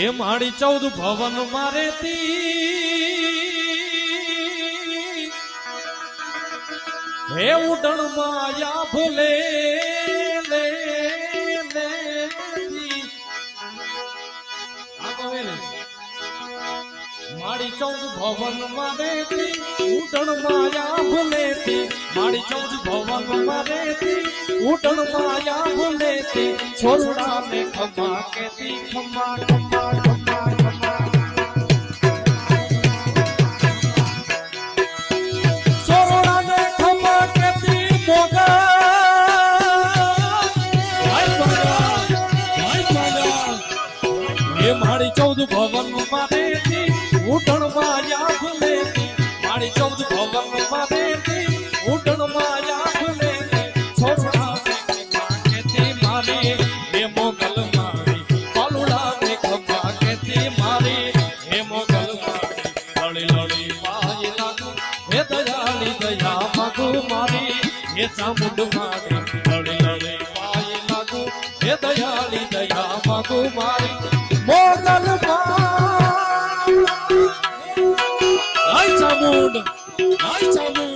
હે માડી ચૌદ ભવન મારે હે ઉડણ માયા ભૂલે. માડી ચૌદ ભવન મારે ઉડણ માયા ભૂલે માડી ચૌદ ભવન મારે ઉડણ માયા ભૂલે છોરડા ને ખમા કેતી ખમા ખમા. ખમા ખમા મારી ભવન મારે. ઉઠણ માયા હે દયાળી દયા માગુ મારી હે ચામુંડ મારી લડે લડે પાય લાગુ હે દયાળી દયા માગુ મારી મોગલ માં હાય ચામુંડ હાય ચામુંડ.